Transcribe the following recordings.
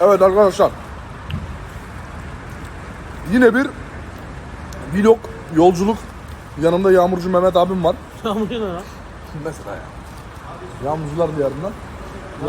Evet arkadaşlar. Yine bir vlog, yolculuk. Yanımda Yağmurcu Mehmet abim var. Yağmur ne lan? Mesela ya. Yağmurcular diyarından.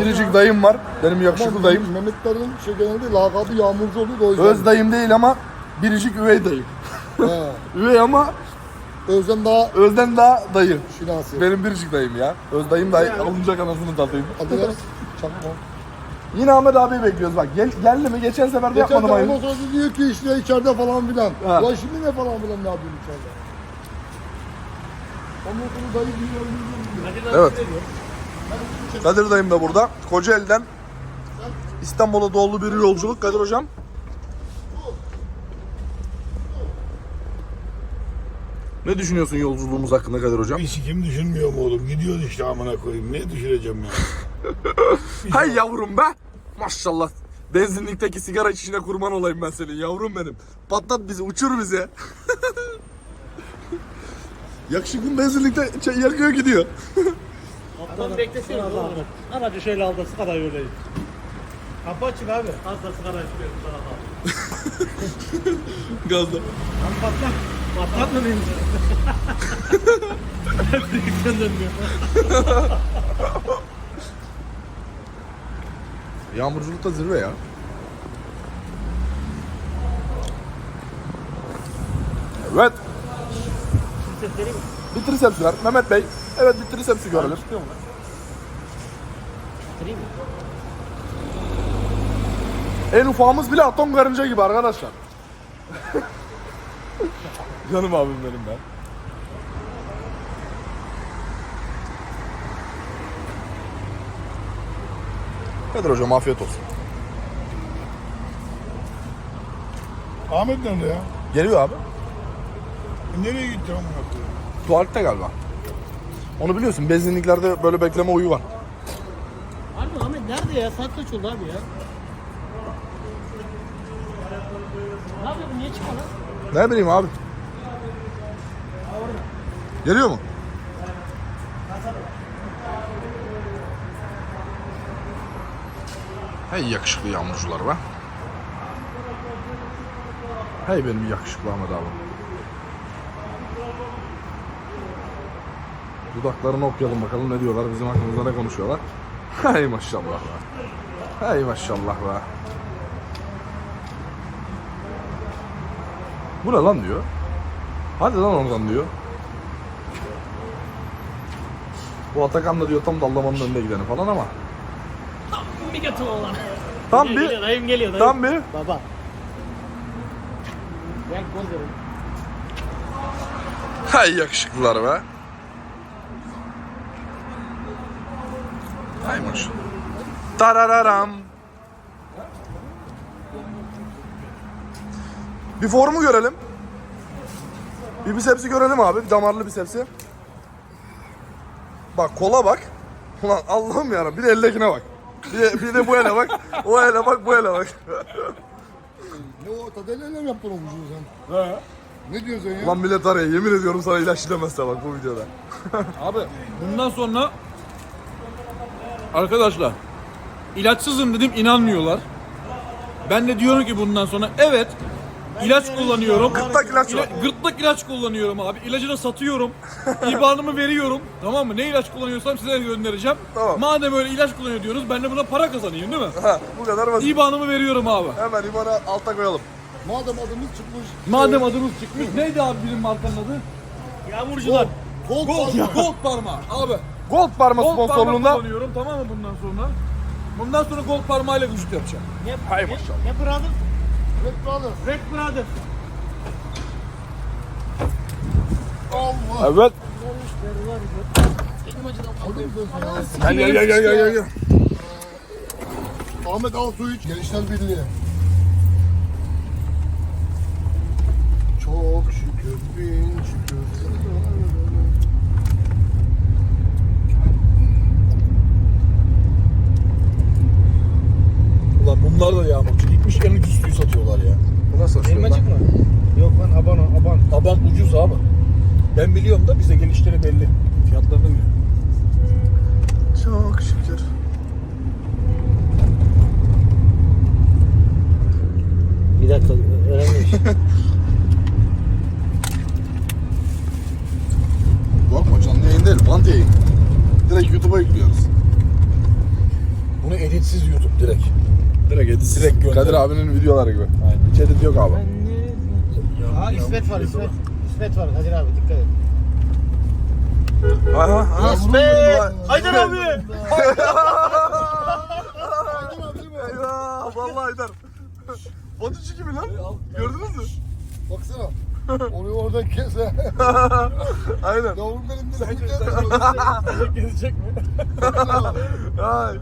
Biricik dayım var. Benim yakışıklı dayım. Mehmetlerin şey genelde lakabı yağmurcu oluyor da o yüzden. Öz dayım değil ama biricik üvey dayım. He. Üvey ama Özlem daha Özden daha dayı. şinasi. Benim biricik dayım ya. Öz dayım da alınacak anasını tatayım. Hadi ver. Çakma. Yine Ahmet abiyi bekliyoruz bak. Gel, geldi mi? Geçen sefer de Geçen yapmadım aynı. ondan sonra da diyor ki işte içeride falan filan. Ha. Ulan şimdi ne falan filan ne yapıyorsun içeride? Ondan sonra dayı diyor. Evet. Kadir dayım da burada. Kocaeli'den İstanbul'a dolu bir yolculuk. Kadir hocam. Ne düşünüyorsun yolculuğumuz hakkında Kadir hocam? Bir sikim düşünmüyorum oğlum. Gidiyoruz işte amına koyayım. Ne düşüreceğim ya? Hay yavrum be. Maşallah. Benzinlikteki sigara içişine kurban olayım ben senin yavrum benim. Patlat bizi, uçur bizi. Yakışıklı benzinlikte şey yakıyor gidiyor. Adam beklesene oğlum. Aracı şöyle aldı sigara öyle. Kapı açık abi. Az da sigara içmiyorum sana abi. Gazda. Lan patlat. Patlat mı benim? Direkten dönmüyor. Yağmurculukta zirve ya. Evet. Bir triceps ver. Mehmet Bey. Evet bir tricepsi görelim. Çıkıyor mu lan? Mi? En ufağımız bile atom karınca gibi arkadaşlar. Canım abim benim ben. Kadir hocam afiyet olsun. Ahmet nerede ya? Geliyor abi. E, Nereye gitti amına koyayım? Tuvalette galiba. Onu biliyorsun benzinliklerde böyle bekleme uyu var. Harbi Ahmet nerede ya? Saat kaç oldu abi ya? Ne yapıyor bu? Niye çıkma lan? Ne bileyim abi. Geliyor mu? Hey yakışıklı yağmurcular be. Hey benim yakışıklı Ahmet abi. Dudaklarını okuyalım bakalım ne diyorlar bizim hakkımızda ne konuşuyorlar. Hey maşallah be. Hey maşallah be. Bu ne lan diyor. Hadi lan oradan diyor. Bu Atakan da diyor tam dallamanın önünde gideni falan ama. Bir götür oğlan. Tam Geliyor, bir, Dayım geliyor dayım. tam bir. Baba. Gol verin. Hay yakışıklılar be. Hay maşallah. Tarararam. Bir formu görelim. Bir bisepsi görelim abi. Bir damarlı bisepsi. Bak kola bak. Ulan Allah'ım ya bir de eldekine bak. Bir de, bir de bu ele bak. O ele bak bu ele bak. Ne o tadeleyle mi yaptın o vücudu sen? He. Ne diyorsun ya? Ulan millet araya yemin ediyorum sana ilaç demezse bak bu videoda. Abi bundan sonra arkadaşlar ilaçsızım dedim inanmıyorlar. Ben de diyorum ki bundan sonra evet ilaç kullanıyorum. Gırtlak ilaç var. İla- gırtlak ilaç kullanıyorum abi. İlacını satıyorum. İbanımı veriyorum. Tamam mı? Ne ilaç kullanıyorsam size göndereceğim. Tamam. Madem öyle ilaç kullanıyor diyoruz ben de buna para kazanayım değil mi? Ha, bu kadar basit. İbanımı veriyorum abi. Hemen İban'a alta koyalım. Madem adımız çıkmış. Madem adımız çıkmış. Neydi abi bizim markanın adı? Yağmurcular. Gold, Gold, Gold. Gold parmağı abi. Gold parma Gold parmak sponsorluğunda kullanıyorum tamam mı bundan sonra? Bundan sonra gold parmağıyla vücut yapacağım. Ne, Hay ne, maşallah. ne brother? Red Brother. Red Brother. Allah. Evet. Gel gel gel gel gel gel. Ahmet Altuğ Gençler Birliği. Çok şükür bin şükür. Ulan bunlar da yağmur. 60 liralık üstüyü satıyorlar ya. Bu nasıl satıyor Elmacık mı? Yok lan aban aban. Aban ucuz abi. Ben biliyorum da bize gelişleri belli. Fiyatları da biliyorum. Çok şükür. Bir dakika öğrenmiş. Bakma canlı yayın değil, band yayın. Direkt YouTube'a yüklüyoruz. Bunu editsiz YouTube direkt edit. Direkt gönder. Kadir abinin videoları gibi. Aynen. Hiç edit yok abi. Aa İsmet var İsmet. İsmet var Kadir abi dikkat et. Aha, aha. İsmet! Haydar abi! Eyvah vallahi Haydar. Batıcı gibi lan. Gördünüz mü? Baksana. Orayı oradan kes. Aynen. Yavrum benim de sen Gezecek mi? Ay.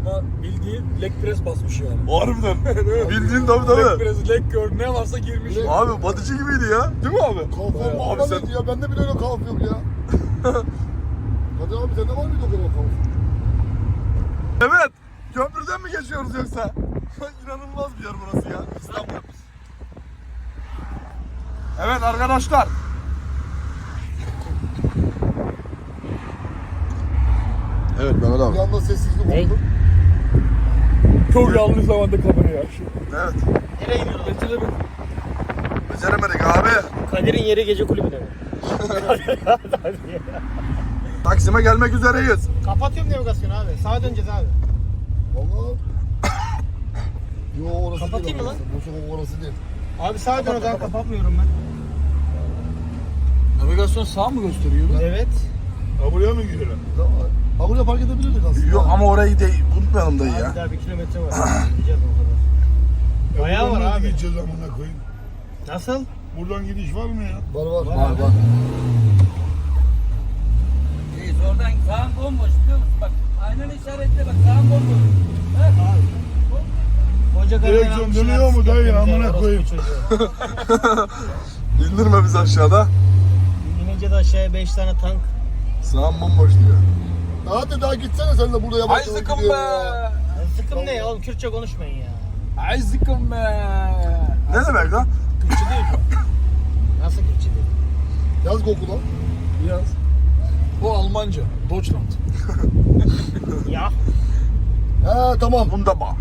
Ama bildiğin leg press basmış yani. Harbiden. Bildiğin tabii Leg tabii. press, leg curl ne varsa girmiş. Abi batıcı gibiydi ya. Değil mi abi? Kalfam Abi abi sen- ya. Bende bile öyle kalf yok ya. Hadi abi sende var mıydı o kadar kalf? Evet. Köprüden mi geçiyoruz yoksa? İnanılmaz bir yer burası ya. İstanbul. Evet arkadaşlar. Evet Mehmet Bir abi. anda sessizlik oldu. Çok yanlış zamanda kapanıyor. Evet. Nereye gidiyoruz? Beceremedik abi. Kadir'in yeri gece kulübüne mi? Taksim'e gelmek üzereyiz. Kapatıyorum navigasyonu abi. Sağa döneceğiz abi. Valla. Yo orası Kapatayım değil. mı lan? orası. Bu sokak orası değil. Abi sağa dön o zaman kapatmıyorum ben. Navigasyon sağ mı gösteriyor? Evet. Ha buraya mı gidiyorlar? Tamam. Ha buraya park edebilirdik aslında. Yok ama orayı de unutmayalım dayı ya. daha bir kilometre var. Gideceğiz o kadar. Bayağı var abi. gideceğiz amına koyayım? Nasıl? Buradan gidiş var mı ya? Var var. Var, var. Reis oradan sağın bomboş biliyor musun? Bak aynen işaretle bak sağın bomboş. Koca Direksiyon dönüyor mu dayı? Amına koyayım. İndirme bizi aşağıda. İnince de aşağıya 5 tane tank. Sağım bomboş diyor. Hadi daha gitsene sen de buraya bak. Ay sıkın be. Ya Sıkım ne ya oğlum Kürtçe konuşmayın ya. Ay sıkın be. Ne demek lan? Kürtçe değil mi? Nasıl Kürtçe değil? Yaz Google'a. Yaz. O Almanca. Deutschland. Ya. He tamam. Bunda bak.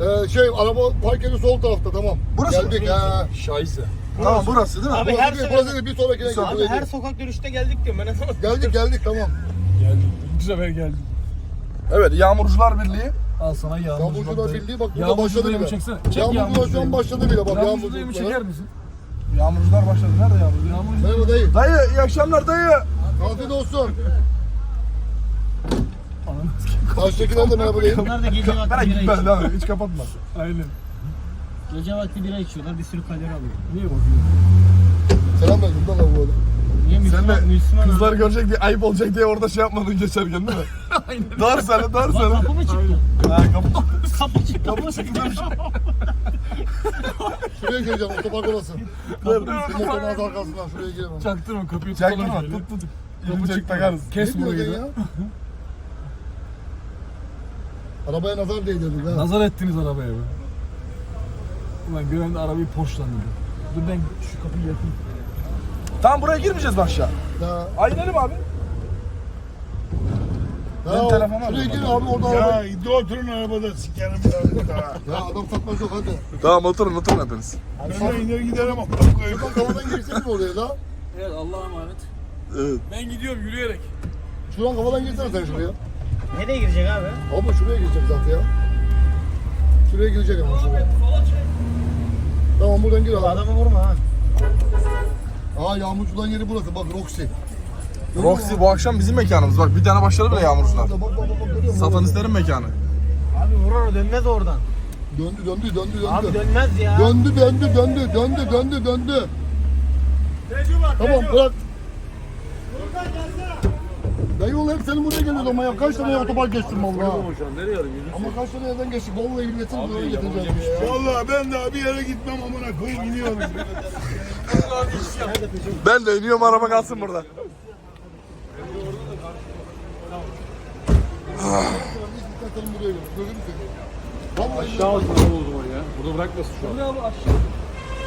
Ee, şey araba park yeri sol tarafta tamam. Burası mı? Geldik he. Şahise. Tamam burası değil mi? Abi Burası her değil, sefer- burası değil, bir sonrakine gidelim. Abi her sokak dönüşte geldik diyorum ben anlamadım. Geldik geldik tamam. Geldik. Bu sefer geldik. Evet Yağmurcular Birliği. Al sana yağmur. Yağmurcular Birliği bak burada başladı bile. çeksene. Çek Yağmurcular şu an başladı bile bak Yağmurcu dayımı yağmurcular. çeker misin? Yağmurcular başladı. Nerede Yağmurcu? Yağmurcu Merhaba dayı. Dayı iyi akşamlar dayı. Afiyet olsun. Karşıdakiler de merhaba dayı. Bunlar da gece vakti bira gitme içiyor. lan hiç kapatma. Aynen. Gece vakti bira içiyorlar bir sürü kalori alıyor. Niye bakıyorsun? Selam verdim lan bu arada. Niye Sen Müslüman? de Müslüman kızlar adam. görecek diye ayıp olacak diye orada şey yapmadın geçerken değil mi? Aynen. Doğru söyle doğru Lan söyle. kapı mı çıktı? Ha, kapı. Kapı çıktı. Kapı Şuraya gireceğim otopark orası. Motorun az arkasından şuraya giremem. Çaktırma kapıyı Çaktırma tutalım şöyle. tut tut. Çıkma. takarız. Kes Ne burayı diyorsun da. ya? Arabaya nazar değdirdik ha. Nazar ettiniz arabaya be. Ulan gören de arabayı poşlandı. Dur ben şu kapıyı yapayım. Tamam buraya girmeyeceğiz mi aşağı? Ya, Ay inelim abi. Benim telefonu Şuraya gir abi orada Ya gidi oturun arabada sikerim daha. Ya adam satmaz yok hadi. Tamam oturun oturun hepiniz. Ben de iner giderim amına koyayım. Bak girsene mi oraya la? Evet Allah'a emanet. Evet. Ben gidiyorum yürüyerek. Şuradan kafadan girsene sen şuraya. Nereye girecek abi? Abi şuraya girecek zaten ya. Şuraya girecek ama şuraya. Tamam buradan gir abi. Adamı vurma ha. Aa yağmurcuların yeri burası bak Roxy. Roxy bu akşam bizim mekanımız. Bak bir tane başladı bile Yağmurcular. Bak bak bak bak görüyor musun? Satanistlerin mekanı. Abi vurur dönmez oradan. Döndü döndü döndü döndü. Abi dönmez ya. Döndü döndü döndü döndü döndü döndü. Tamam bırak. Dayı oğlum hep senin buraya geliyoruz ama ya kaç tane otopark geçtim valla. Ama kaç tane yerden geçtik vallahi milletin buraya getireceğim ya. Vallahi ben daha bir yere gitmem amına koyayım iniyorum. Ben de iniyorum araba kalsın burada. Aşağı araba o zaman ya. Burada bırakmasın şu an.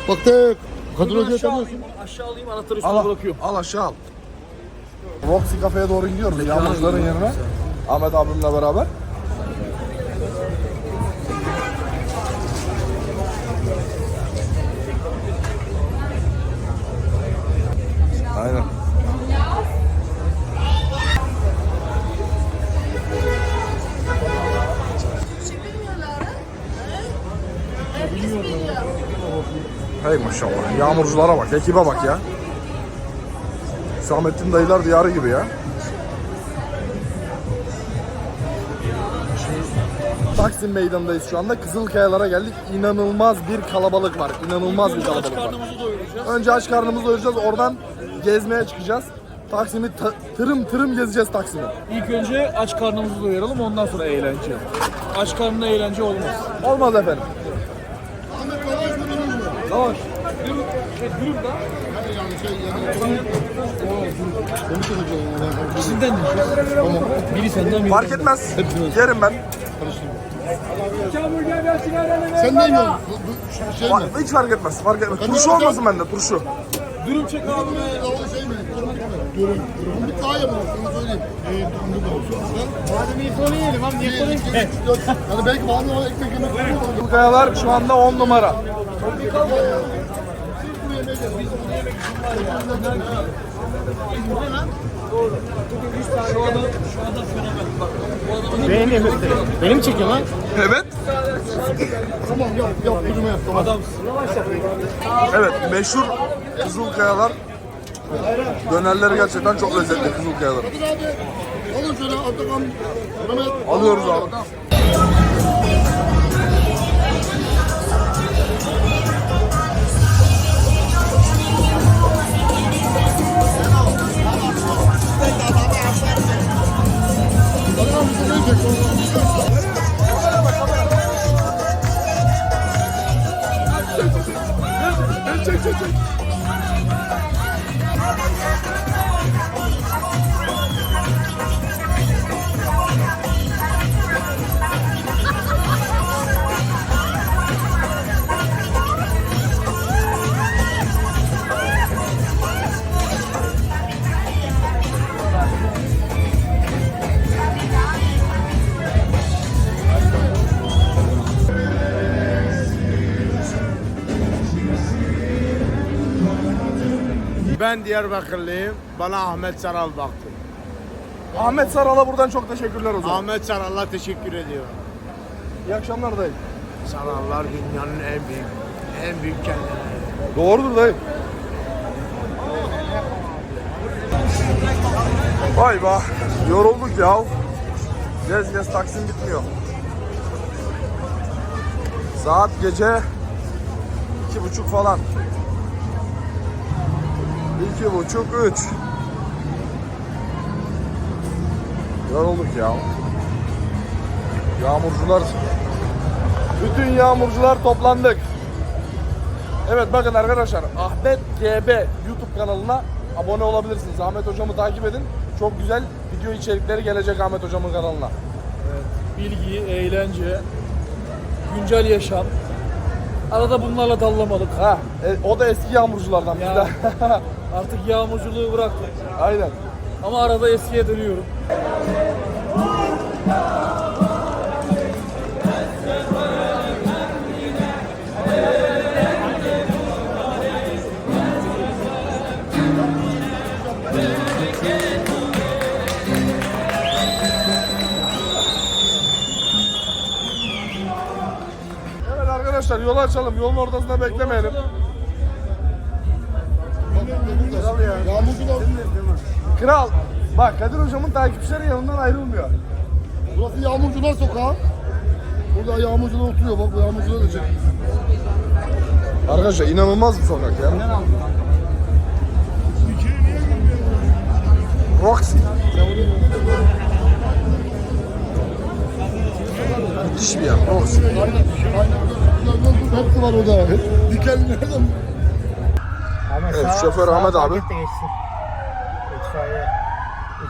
Bak tek. Kadir Hoca'yı tanıyorsun. Aşağı alayım anahtarı üstüne bırakıyorum. al aşağı al. Roxy kafeye doğru gidiyoruz yağmurların yerine. Ahmet abimle beraber. Aynen. Hey maşallah. Yağmurculara bak, ekibe bak ya. Hüsamettin dayılar diyarı gibi ya. Taksim Meydanı'ndayız şu anda. Kızılkayalara geldik. İnanılmaz bir kalabalık var. İnanılmaz bir Aç kalabalık var. karnımızı doyuracağız. Önce aç karnımızı doyuracağız. Oradan gezmeye çıkacağız. Taksim'i ta- tırım tırım gezeceğiz Taksim'i. İlk önce aç karnımızı doyuralım ondan sonra eğlence. Aç karnına eğlence olmaz. Olmaz efendim. Şey, dürüm da. Şey yani. İkisinden de. Biri senden biri Fark etmez. Yerim ben. Sen ne yiyorsun? Bu- bu Şey mi? Hiç fark etmez. Fark etmez. Turşu olmasın bende turşu. Dürüm çek abi. O şey mi? Görün. Bunu bir daha yapalım. Sana söyleyeyim. Ee, bunu da olsun. Madem iyi sonra yiyelim abi. Niye sonra yiyelim? Yani belki bazı ekmek yemek olur. Kızılkayalar şu anda 10 numara. Benim çekiyor lan. Evet. Tamam yap yap. Yürüme yap. Tamam. Evet meşhur Kızılkayalar. Dönerleri gerçekten çok lezzetli Kızılkayalar. Alın şöyle Atakan. Mehmet. Alıyoruz abi. Bize ne yiyecek? Ben Diyarbakırlıyım. Bana Ahmet Saral baktı. Ahmet Saral'a buradan çok teşekkürler o zaman. Ahmet Saral'a teşekkür ediyorum. İyi akşamlar dayı. Sarallar dünyanın en büyük, en büyük kendileri. Doğrudur dayı. Vay be. Yorulduk ya. Gez gez Taksim bitmiyor. Saat gece iki buçuk falan. İki buçuk, üç. Yorulduk ya. Yağmurcular bütün yağmurcular toplandık. Evet bakın arkadaşlar Ahmet GB YouTube kanalına abone olabilirsiniz. Ahmet hocamı takip edin. Çok güzel video içerikleri gelecek Ahmet hocamın kanalına. Bilgi, eğlence, güncel yaşam. Arada bunlarla dallamadık. Ha, e, o da eski yağmurculardan Ya. bizden. Artık yağmurculuğu bıraktım. Aynen. Ama arada eskiye dönüyorum. Evet arkadaşlar yolu açalım. Yolun ortasında beklemeyelim. Kral. Bak Kadir hocamın takipçileri yanından ayrılmıyor. Burası Yağmurcular Sokağı. Burada yağmurcular oturuyor. Bak bu yağmurcular da çek. Arkadaşlar inanılmaz bir sokak ya. Roxy. Müthiş bir yer. Roxy. Hepsi var orada. Dikenlerden. Evet şoför Ahmet abi.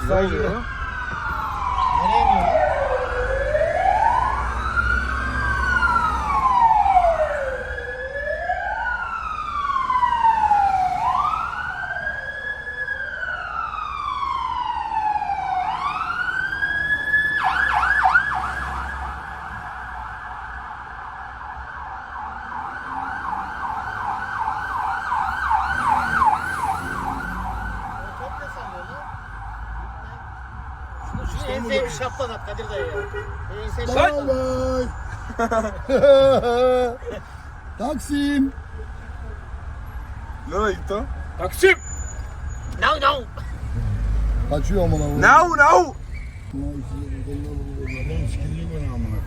İtfaiye. Ne oluyor? Enseye at Kadir dayı ya. Enseye Bay bay. Taksim. Nereye gitti o? Taksim. Kaçıyor amına koyayım. Now now. Adam sikecek bana amına.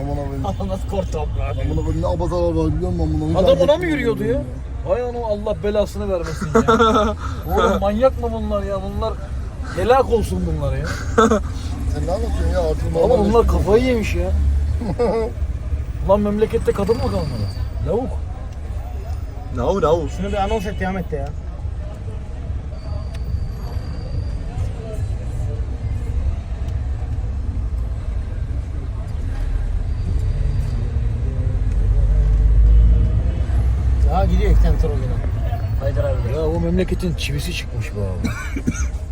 Amına koyayım. Nasıl korktu amına? Amına koyayım ne abaza var biliyor musun amına koyayım? Adam ona mı yürüyordu ya? Vay anam Allah belasını vermesin ya. Oğlum manyak mı bunlar ya? Bunlar helak olsun bunlar ya. Sen ne anlatıyorsun ya artık Ama normal bunlar yaşıyorsun. kafayı yemiş ya. Lan memlekette kadın mı kalmadı? Lavuk. Now now. Şunu bir anons et Ahmet de ya. Daha gidiyor ekstensör o yine. Haydar abi. Ya o memleketin çivisi çıkmış bu abi.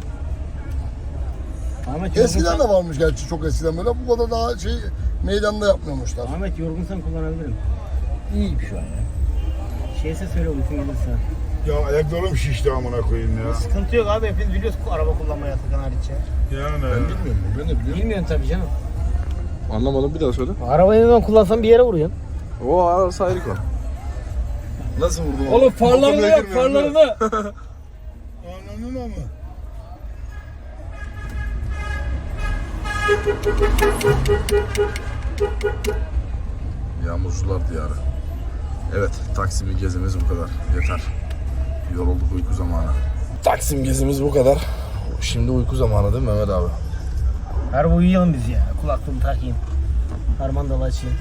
Ahmet Eskiden de varmış gerçi çok eskiden böyle. Bu kadar daha şey meydanda yapmıyormuşlar. Ahmet yorgunsan kullanabilirim. İyiyim şu an ya. Şeyse söyle uykun gelirse. Ya ayaklarım şişti amına koyayım ya. Sıkıntı yok abi hepimiz biliyoruz araba kullanmayı Atakan hariç ya. Yani. Bilmiyorum ben de biliyorum. Bilmiyorsun tabii canım. Anlamadım bir daha söyle. Arabayı ne zaman kullansan bir yere vuruyorsun. O arası ayrı konu. Nasıl vurdun? Oğlum farlarını yak farlarını. Anladın mı? Yağmurcular diyarı. Evet, Taksim'i gezimiz bu kadar. Yeter. Yorulduk uyku zamanı. Taksim gezimiz bu kadar. Şimdi uyku zamanı değil mi Mehmet abi? Araba uyuyalım biz ya. Kulaklığımı takayım. Harmandalı açayım.